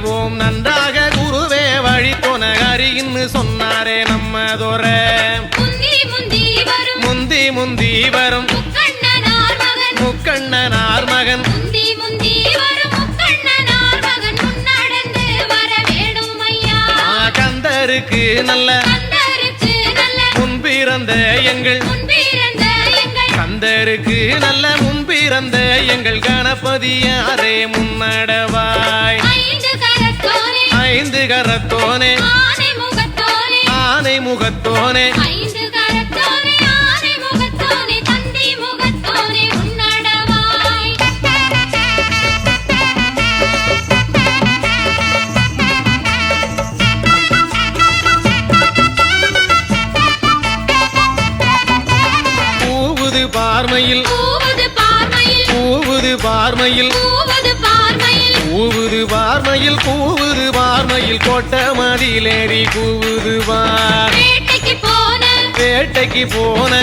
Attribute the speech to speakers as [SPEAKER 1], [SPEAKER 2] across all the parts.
[SPEAKER 1] அறிவோம் நன்றாக. குருவே வழித்தோன அறின்னு சொன்னாரே நம்ம தோர
[SPEAKER 2] முந்தி முந்தி வரும். முக்கண்ணனார் மகன்.
[SPEAKER 1] கந்தருக்கு நல்ல. முன்பிறந்த எங்கள். கந்தருக்கு நல்ல. முன்பிறந்த எங்கள். கணபதியாரே முன்னடவாய்.
[SPEAKER 2] ஐந்து கரத்தோனே. ஆனை முகத்தோனே.
[SPEAKER 1] பார்மையில் கொட்ட மதிலேறி கூவுது பார்
[SPEAKER 2] வேட்டைக்கு போன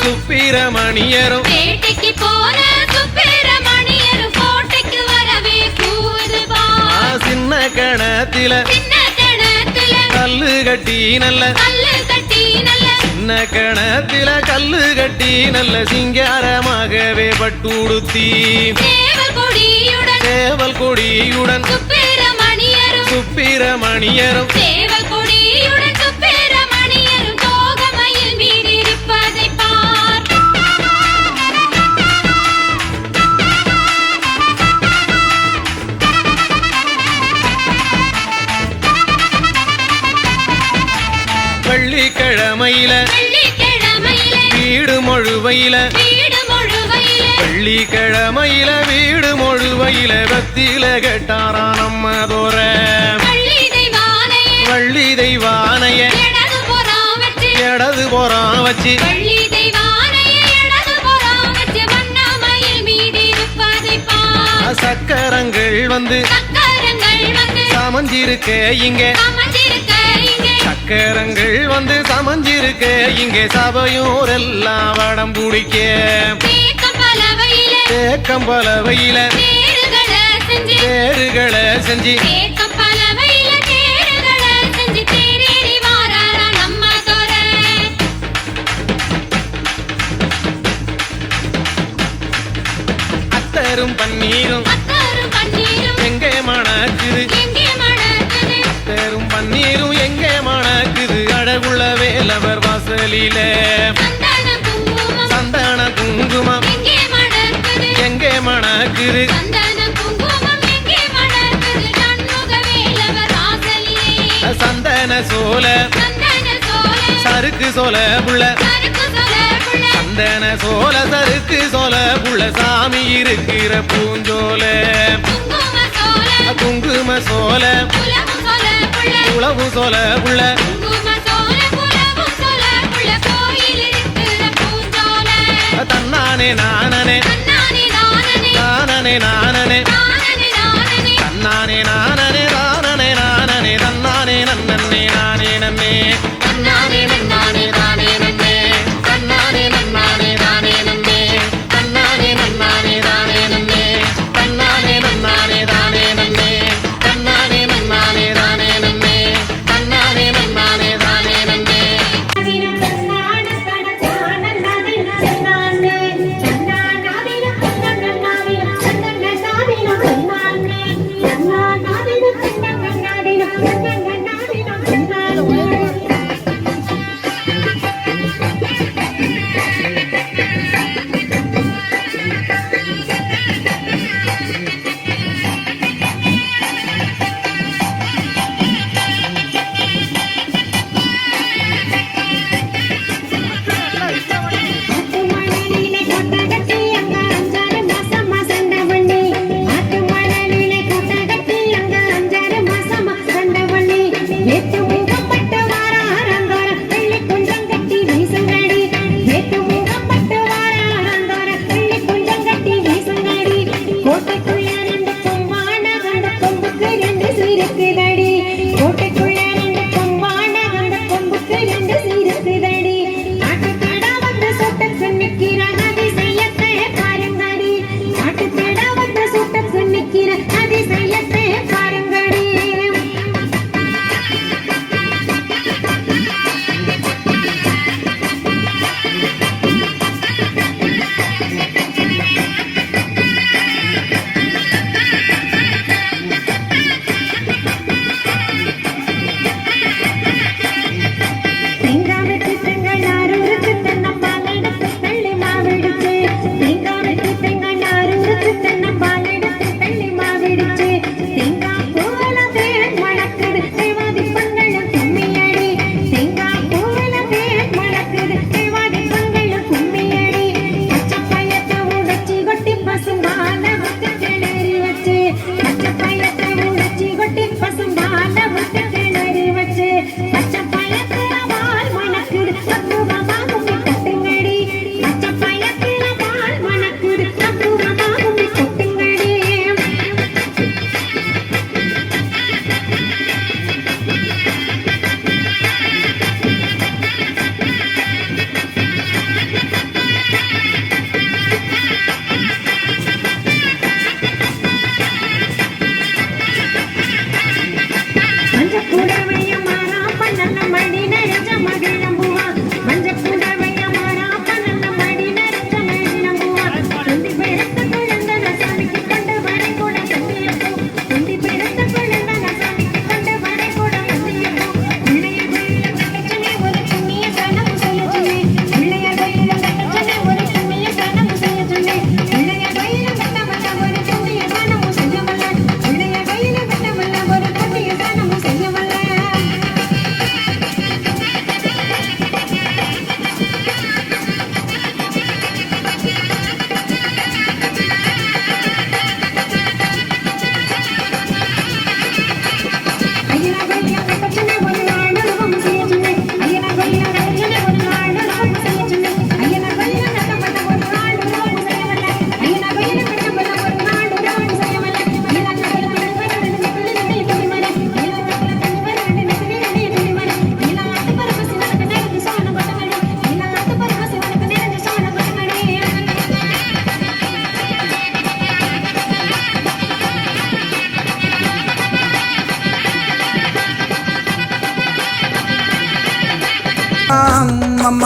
[SPEAKER 2] சுப்பிரமணியரும் வேட்டைக்கு போன சுப்பிரமணியரும் கோட்டைக்கு வரவே கூவுது
[SPEAKER 1] ஆ,
[SPEAKER 2] பார்
[SPEAKER 1] சின்ன கணத்தில கல்லு கட்டி நல்ல
[SPEAKER 2] கல்லு கட்டி நல்ல
[SPEAKER 1] சின்ன கணத்தில கல்லு கட்டி நல்ல சிங்காரமாகவே பட்டுடுத்தி
[SPEAKER 2] சேவல் கொடியுடன் சுப்பிரமணியரும் சேவல் கொடியுடன் சுப்பிரமணியரும் தோகமையில் வீடிருப்பதை பார்.
[SPEAKER 1] வெள்ளிக்கிழமையில வீடு மொழுவையில வெள்ளிக்கிழமையில வீடு மொழுவையில பத்தில கெட்டாரா நம்ம தோற. வள்ளி தெய்வானைய
[SPEAKER 2] இடது
[SPEAKER 1] போறான் வச்சு. சக்கரங்கள் வந்து சமஞ்சிருக்க இங்க. சக்கரங்கள் வந்து சமஞ்சிருக்க இங்க. சபையோரெல்லாம் வடம் பிடிக்க.
[SPEAKER 2] தேக்கம் பலவையிலே. தேறுகளை செஞ்சு.
[SPEAKER 1] அத்தரும் பன்னீரும். எங்கே மணக்குது? அத்தரும் பன்னீரும் எங்கே மணக்குது? அழகுள்ள வேலவர் வாசலில.
[SPEAKER 2] சந்தன குங்குமம். எங்கே மணக்குது? சந்தன
[SPEAKER 1] சோலை. சருக்கு சோல. புள்ள
[SPEAKER 2] சறுக்கு
[SPEAKER 1] சந்தன சோல சருக்கு சோல புள்ள சாமி இருக்கிற பூஞ்சோல.
[SPEAKER 2] குங்கும சோலை
[SPEAKER 1] குங்கும சோல
[SPEAKER 2] குலவு சொல புள்ள
[SPEAKER 1] உளவு சோல புள்ள
[SPEAKER 2] குங்கும சோலை குலவு
[SPEAKER 1] தன்னானே நானனே
[SPEAKER 2] நானனே.
[SPEAKER 1] நானனே தன்னானே நானனே நானனே நானனே தன்னானே நன்னே நானே நன்னே.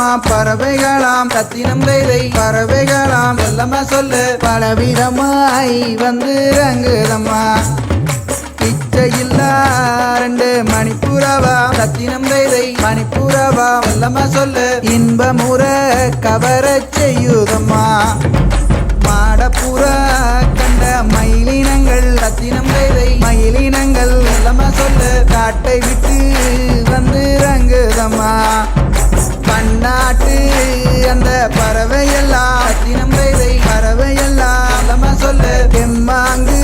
[SPEAKER 3] பறவைகளாம் பறவைகளாம் சத்தினம் கைதை பறவைகளாம். சொல்லமா சொல்லு பலவிதமாய் வந்து இறங்குதம்மா பிச்சையில்லா ரெண்டு மணிப்புறவா சத்தினம் கைதை மணிப்புறவா. சொல்லமா சொல்லு இன்பமுற கவர செய்யுதம்மா. மாடப்புறா கண்ட மயிலினங்கள் சத்தினம் கைதை மயிலினங்கள். சொல்லமா சொல்லு காட்டை விட்டு வந்து இறங்குதம்மா பன்னாட்டு அந்த பறவையெல்லாம் பறவையெல்லாம் சொல்ல தெம்மாங்கு.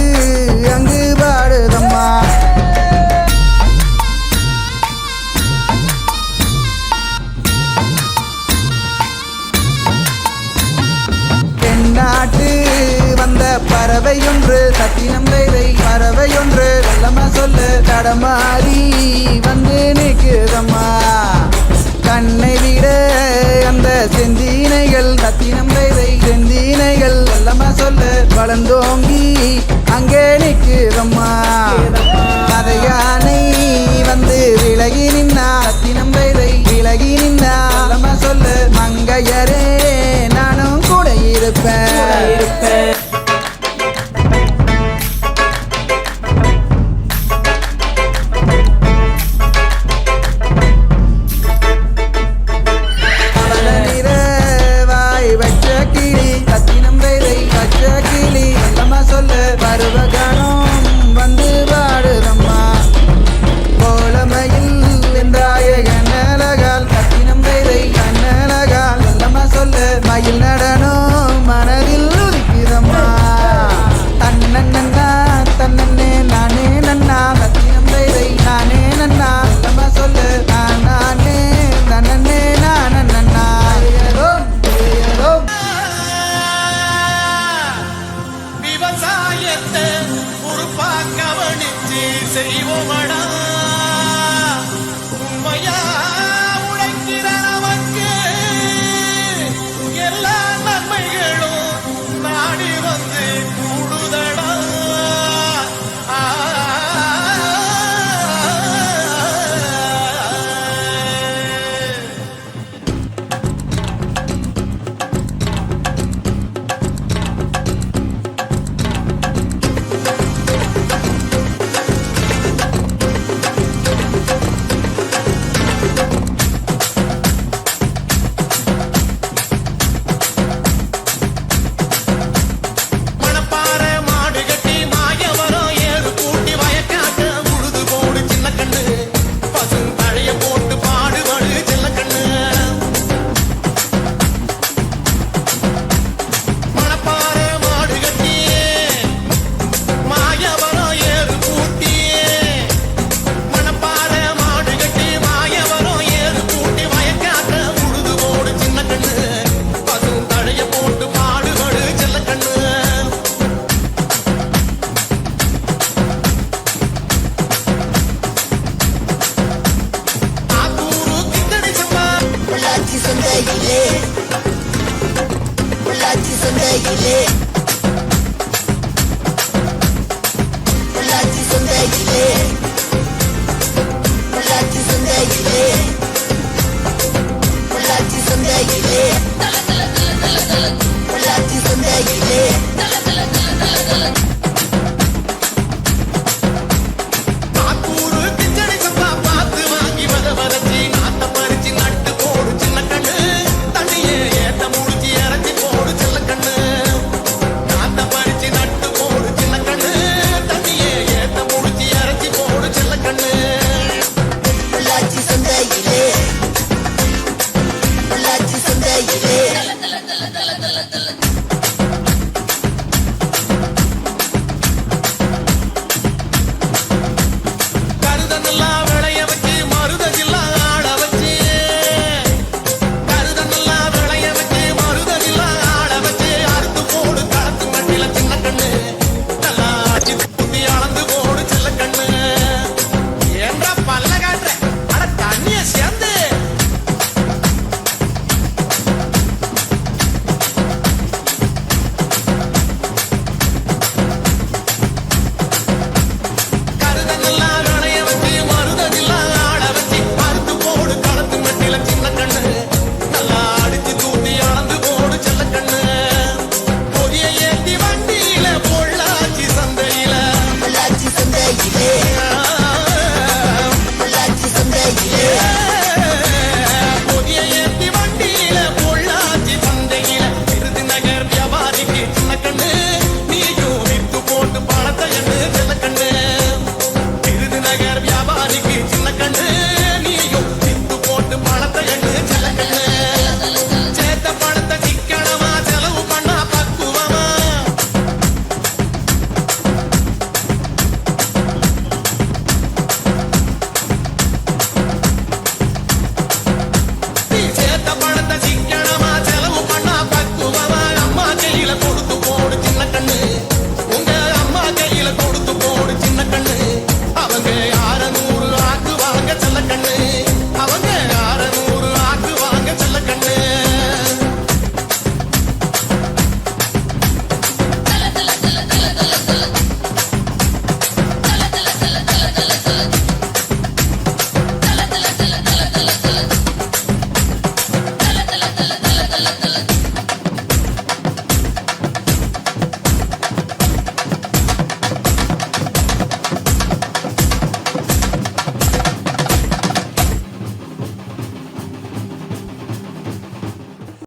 [SPEAKER 3] வந்தோங்கி அங்கே நிற்கிறம்மா. கதையானை வந்து விலகி நின்னா தினம் விலகி நின்னா சொல்லு மங்கையரே.